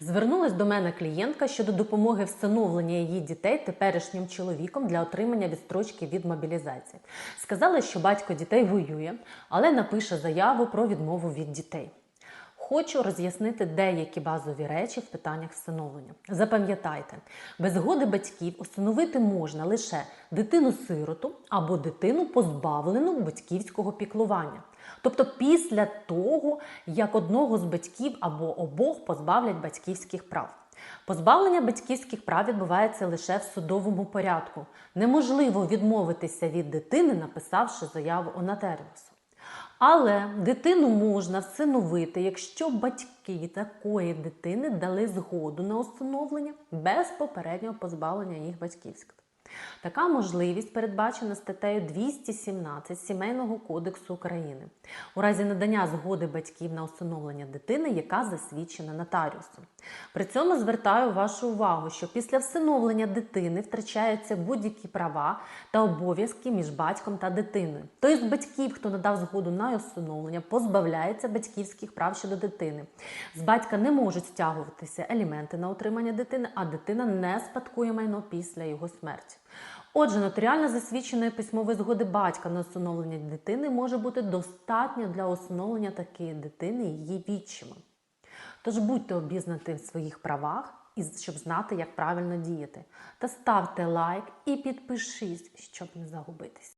Звернулась до мене клієнтка щодо допомоги встановлення її дітей теперішнім чоловіком для отримання відстрочки від мобілізації. Сказала, що батько дітей воює, але напише заяву про відмову від дітей. Хочу роз'яснити деякі базові речі в питаннях встановлення. Запам'ятайте, без згоди батьків усиновити можна лише дитину-сироту або дитину, позбавлену батьківського піклування. Тобто після того, як одного з батьків або обох позбавлять батьківських прав. Позбавлення батьківських прав відбувається лише в судовому порядку. Неможливо відмовитися від дитини, написавши заяву у нотаріусу. Але дитину можна всиновити, якщо батьки такої дитини дали згоду на усиновлення без попереднього позбавлення їх батьківських. Така можливість передбачена статтею 217 Сімейного кодексу України у разі надання згоди батьків на усиновлення дитини, яка засвідчена нотаріусом. При цьому звертаю вашу увагу, що після всиновлення дитини втрачаються будь-які права та обов'язки між батьком та дитиною. Той з батьків, хто надав згоду на усиновлення, позбавляється батьківських прав щодо дитини. З батька не можуть стягуватися елементи на утримання дитини, а дитина не спадкує майно після його смерті. Отже, нотаріально засвідченої письмової згоди батька на усиновлення дитини може бути достатньо для усиновлення такої дитини її відчимом. Тож будьте обізнані в своїх правах, щоб знати, як правильно діяти. Та ставте лайк і підпишись, щоб не загубитись.